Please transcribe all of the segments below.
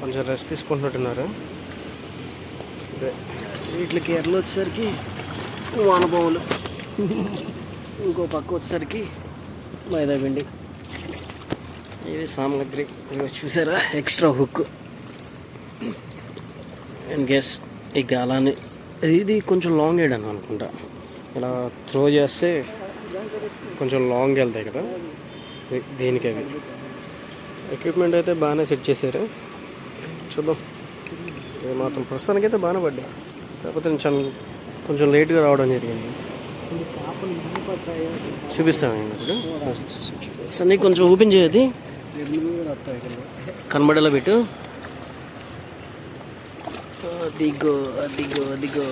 కొంచెం రెస్ట్ తీసుకుంటున్నట్టున్నారు వీటికి ఎర్రలు వచ్చేసరికి వానబావులు ఇంకో పక్క వచ్చేసరికి మైదా పిండి ఇది సామగ్రి. ఇవి చూసారా? Extra hook. అండ్ గెస్ ఈ గాలాన్ని. ఇది కొంచెం లాంగ్ వేయడం అనుకుంటా. ఇలా త్రో చేస్తే కొంచెం లాంగ్ వెళ్తాయి కదా. దేనికి అవి ఎక్విప్మెంట్ అయితే బాగానే సెట్ చేశారు. చూద్దాం. మాత్రం ప్రస్తుతానికి అయితే బాగానే పడ్డాయి. కాకపోతే నేను చాలా కొంచెం లేట్గా రావడం జరిగింది. చూపిస్తాను నేను ఇప్పుడు. సన్నీ కొంచెం ఓపెన్ చేయది కనబడేలా పెట్టు. అదిగో అదిగో అదిగో.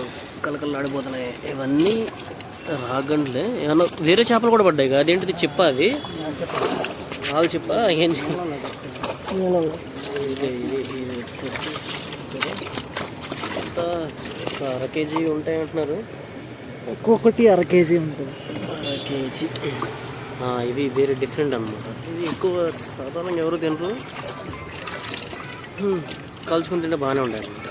కలకలలాడిపోతున్నాయి ఇవన్నీ రాగండ్లే? ఏమన్నా వేరే చేపలు కూడా పడ్డాయి కదా అదేంటిది చెప్ప అది వాళ్ళు చెప్ప ఏం ఇది ఇది ఇది సరే అర కేజీ ఉంటాయి అంటున్నారు ఒక్కొక్కటి అర కేజీ ఉంటుంది. అర కేజీ. ఇవి వేరే డిఫరెంట్ అనమాట ఇవి ఎక్కువ సాధారణంగా ఎవరు తినరు. కలుసుకుని తింటే బాగానే ఉంటాయి అనమాట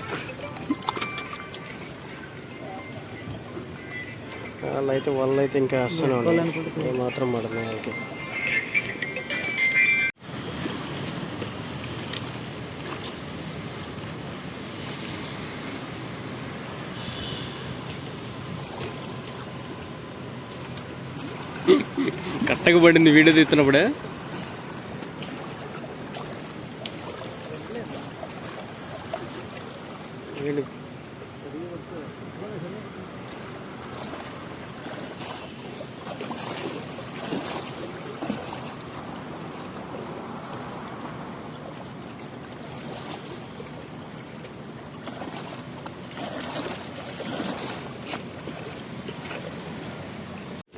వాళ్ళు అయితే వాళ్ళు అయితే ఇంకా వస్తూనే ఉంటాయి ఏ మాత్రం పడుతుంది వాళ్ళకి. కట్టకు పడింది వీడియో తీస్తున్నప్పుడే. వీడు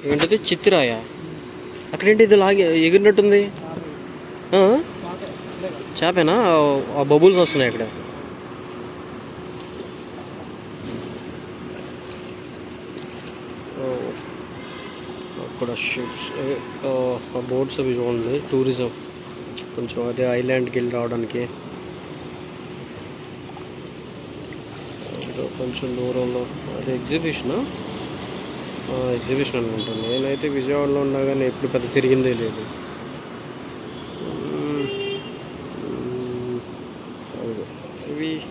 ఏంటిది? చిత్తిరాయ అక్కడేంటి ఇది లాగి ఎగిరినట్టుంది? చేపేనా? ఆ- బబుల్స్ వస్తున్నాయి అక్కడ. అక్కడ షిప్స్ బోట్స్ అవి చూడండి టూరిజం. కొంచెం అదే ఐలాండ్కి వెళ్ళి రావడానికి. కొంచెం దూరంలో అది ఎగ్జిబిషనా? ఎగ్జిబిషన్ అనుకుంటాను నేనైతే విజయవాడలో ఉన్నా కానీ ఎప్పుడు పెద్ద తిరిగిందే లేదు. ఇవి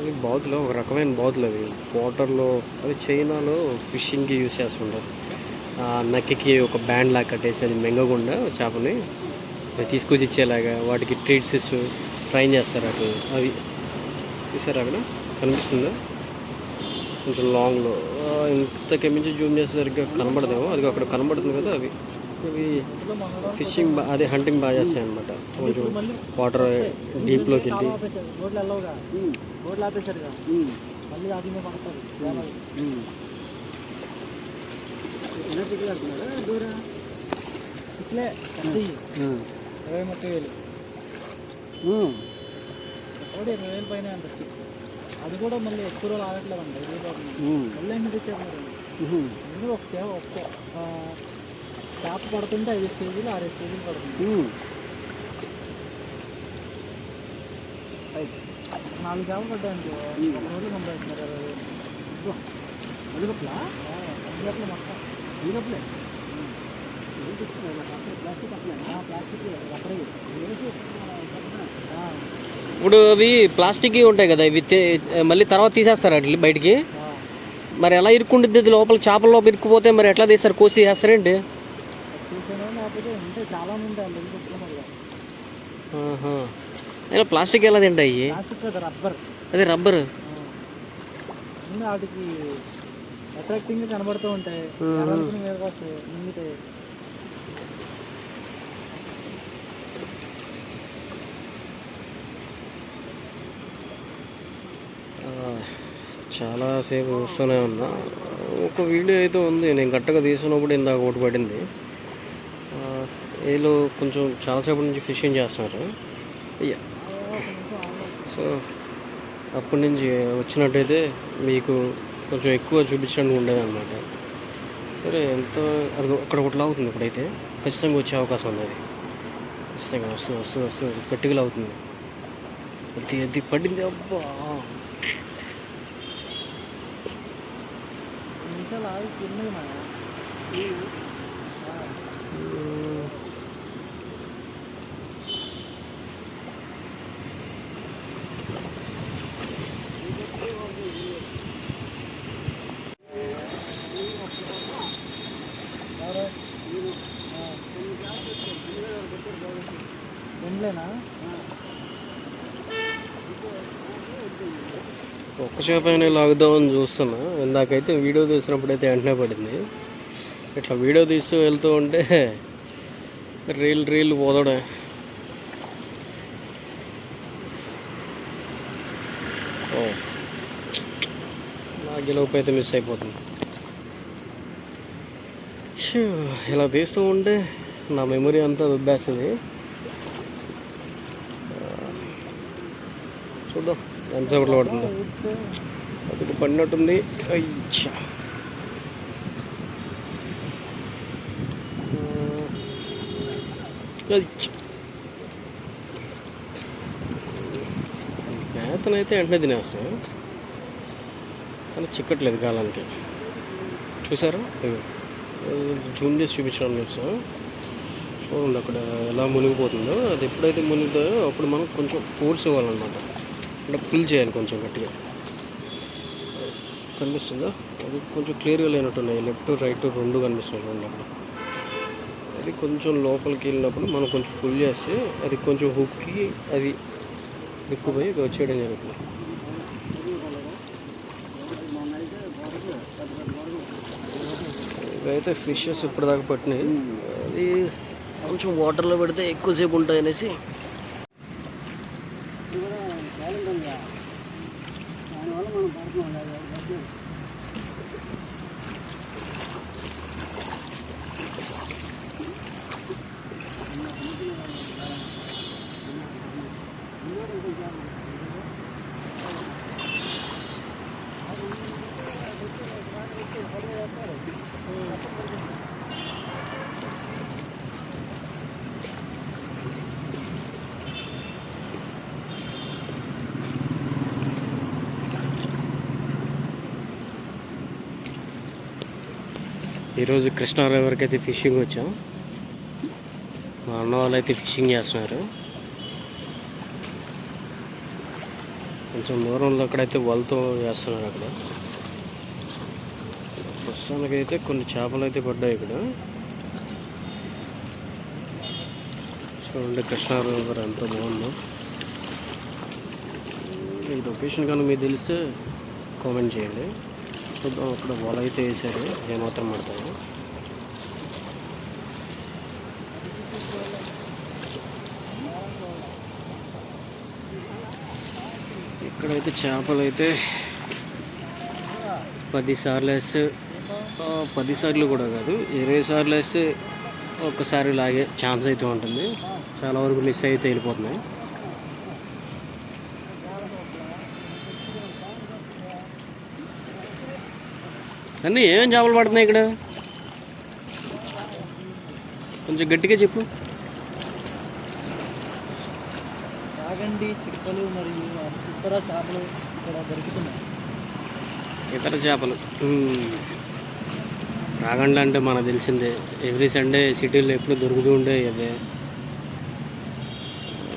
అవి బాతులు ఒక రకమైన బాతులు అవి. వాటర్లో అవి చైనాలో ఫిషింగ్కి యూస్ చేస్తుంటారు. నక్కికి ఒక బ్యాండ్ లాగా కట్టేసి అది మెంగకుండా చేపని తీసుకొచ్చి ఇచ్చేలాగా వాటికి ట్రీట్స్ ట్రైన్ చేస్తారు అటు. అవి చూసారా అక్కడ? కనిపిస్తుందా? కొంచెం లాంగ్లో ఇంతకి మించి జూమ్ చేసేసరికి కనబడదేమో. అది అక్కడ కనబడుతుంది కదా అవి. ఇవి ఫిషింగ్ బా అదే హంటింగ్ బాగా చేస్తాయి అనమాట కొంచెం వాటర్ డీప్లోకి వెళ్ళి. ఇట్లే. ఇరవై ముప్పై వేలు. ఇరవై వేలు పైన అంత స్టిక్. అది కూడా మళ్ళీ ఎక్కువ రోజులు ఆగట్లేదు అండి ఇరవై పడుతుంది మళ్ళీ ఎన్ని తెచ్చారు ఒక చేప ఒక చేప పడుతుంటే ఐదు కేజీలు ఆరేడు కేజీలు పడుతుంది. నాలుగు చేపలు పడ్డాయండి. ఒక రోజు సంపాదించినారు ఇరవై వేలు అడుగుట్లా అడుగుట్ల మొత్తం. అడుగుట్లే ప్లాస్టిక్ రబ్బర్ ఇప్పుడు అవి ప్లాస్టిక్ ఉంటాయి కదా ఇవి మళ్ళీ తర్వాత తీసేస్తారు అట్లా బయటికి. మరి ఎలా ఇరుక్కుంటుంది లోపల? చేపల లోపల ఇరుక్కుపోతే మరి ఎట్లా తీస్తారు? కోసి ఆహా. అయినా ప్లాస్టిక్ ఎలా తింటాయి అదే రబ్బర్. వాటికి అట్రాక్టింగ్ కనబడుతూ ఉంటాయి. చాలాసేపు చూస్తూనే ఉన్నా. ఒక వీడియో అయితే ఉంది నేను గట్టగా తీసినప్పుడు ఇందాక ఒకటి పడింది. వీళ్ళు కొంచెం చాలాసేపు నుంచి ఫిషింగ్ చేస్తున్నారు. అయ్యా. సో అప్పటి నుంచి వచ్చినట్టయితే మీకు కొంచెం ఎక్కువ చూపించడానికి ఉండేది అనమాట సరే ఎంతో అది అక్కడ ఒకటి లాగుతుంది ఇప్పుడైతే. ఖచ్చితంగా వచ్చే అవకాశం ఉంది అది. ఖచ్చితంగా వస్తుంది వస్తుంది వస్తుంది. గట్టిగా అవుతుంది అది అది పడింది అబ్బా! വിശാൽ ആയി തിന്നുകയാണ് ரெண்டுலண்ணா ఎండ్లేనా ఒక్క చేప అయినా లాగుదామని చూస్తున్నా. ఇందాకైతే వీడియో తీసినప్పుడు అయితే వెంటనే పడింది. ఇట్లా వీడియో తీస్తూ వెళ్తూ ఉంటే రీల్ రీల్ పోదడే. ఓ. నా గెలుపు అయితే మిస్ అయిపోతుంది. ఇలా తీస్తూ ఉంటే నా మెమరీ అంతా దుబ్బేస్తుంది చూద్దాం ఎంతసేపట్లో పడుతుందో? అది పడినట్టుంది అయ్యా. మేతనైతే వెంటనే తినేస్తాం. కానీ చిక్కట్లేదు గాలానికి. చూసారా? జూమ్ చేసి చూపించడం చూస్తాం చూడండి అక్కడ ఎలా మునిగిపోతుందో. అది ఎప్పుడైతే మునిగుతాయో అప్పుడు మనం కొంచెం ఫోర్స్ ఇవ్వాలన్నమాట. అంటే పుల్ చేయాలి కొంచెం గట్టిగా. కనిపిస్తుందా? అది కొంచెం క్లియర్గా లేనట్టున్నాయి. లెఫ్ట్ రైట్ రెండు కనిపిస్తున్నాయి రెండు అక్కడ. అది కొంచెం లోపలికి వెళ్ళినప్పుడు మనం కొంచెం పుల్ చేస్తే అది కొంచెం హుక్కి అది దిక్కుపోయి వచ్చేయడం జరుగుతుంది. ఇవైతే ఫిషెస్ ఇప్పటిదాకా పట్టినాయి. అది కొంచెం వాటర్లో పెడితే ఎక్కువసేపు ఉంటాయి అనేసి அதனால మనం పడుతున్నాం ఈరోజు కృష్ణా రివర్కి అయితే ఫిషింగ్ వచ్చాం. మా అన్న వాళ్ళు అయితే ఫిషింగ్ చేస్తున్నారు. కొంచెం దూరంలో అక్కడైతే వలతో చేస్తున్నారు అక్కడ. ప్రస్తుతానికి అయితే కొన్ని చేపలు అయితే పడ్డాయి ఇక్కడ. చూడండి కృష్ణా రివర్ ఎంత బాగుందో. ఈ లొకేషన్ కానీ మీకు తెలిస్తే కామెంట్ చేయండి. చూద్దాం అక్కడ వల అయితే వేశారు. ఏమాత్రం పడతాయి. ఇక్కడైతే చేపలు అయితే పది సార్లు వేస్తే పదిసార్లు పది సార్లు కూడా కాదు ఇరవై సార్లు వేస్తే ఒక్కసారి లాగే ఛాన్స్ అయితే ఉంటుంది. చాలా వరకు మిస్ అయితే వెళ్ళిపోతున్నాయి. సన్నీ ఏమేం చేపలు పడుతున్నాయి ఇక్కడ? కొంచెం గట్టిగా చెప్పు. రాగండి చిక్కలు మరియు ఇతర చేపలు ఇక్కడ దొరుకుతున్నాయి. ఇతర చేపలు. మ్మ్. రాగండ్ల అంటే మనకు తెలిసిందే. ఎవ్రీ సండే సిటీలో ఎప్పుడు దొరుకుతూ ఉండే అవే.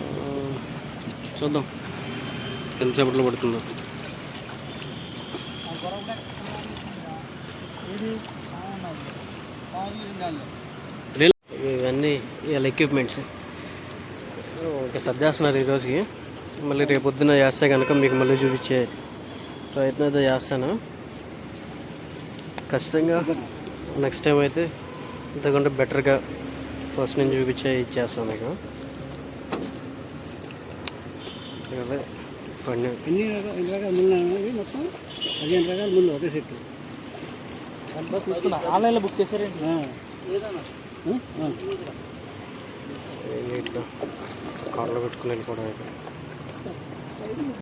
ఆ, చూద్దాం. ఎంతసేపట్లో పడుతుందో ఇది రిల్- ఇవన్నీ వీళ్ళ ఎక్విప్మెంట్స్ ఓకే సర్దేస్తున్నారు ఈరోజుకి మళ్ళీ రేపు పొద్దున చేస్తే కనుక మీకు మళ్ళీ చూపించే ప్రయత్నం అయితే చేస్తాను. ఖచ్చితంగా నెక్స్ట్ టైం అయితే ఇంతకంటే బెటర్గా ఫస్ట్ నేను చూపించే ఇచ్చేస్తాను మీకు. ఇవే ఎన్ని రకాల ఎన్ని ముళ్ళు మొత్తం పదిహేను రకాల ముళ్ళు ఒకే సెట్ ఆన్లైన్లో బుక్ చేశారేంటి? నీట్గా కార్లో పెట్టుకుని వెళ్ళిపోవడం అయితే.